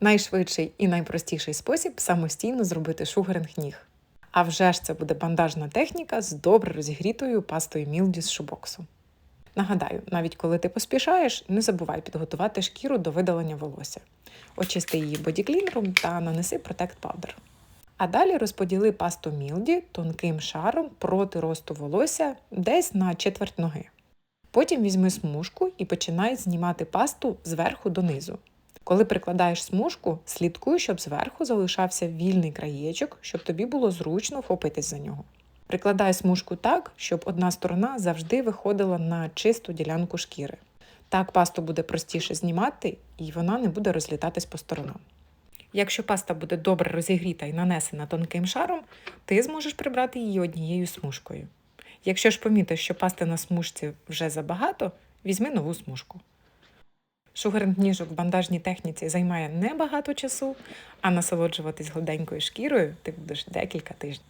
Найшвидший і найпростіший спосіб самостійно зробити шугаринг ніг. А вже ж це буде бандажна техніка з добре розігрітою пастою Мілді з шубоксу. Нагадаю, навіть коли ти поспішаєш, не забувай підготувати шкіру до видалення волосся. Очисти її бодіклінером та нанеси Protect Powder. А далі розподіли пасту Мілді тонким шаром проти росту волосся десь на четверть ноги. Потім візьми смужку і починай знімати пасту зверху донизу. Коли прикладаєш смужку, слідкуй, щоб зверху залишався вільний краєчок, щоб тобі було зручно вхопитись за нього. Прикладай смужку так, щоб одна сторона завжди виходила на чисту ділянку шкіри. Так пасту буде простіше знімати і вона не буде розлітатись по сторонам. Якщо паста буде добре розігріта і нанесена тонким шаром, ти зможеш прибрати її однією смужкою. Якщо ж помітиш, що пасти на смужці вже забагато, візьми нову смужку. Шугаринг ніжок в бандажній техніці займає небагато часу, а насолоджуватись гладенькою шкірою ти будеш декілька тижнів.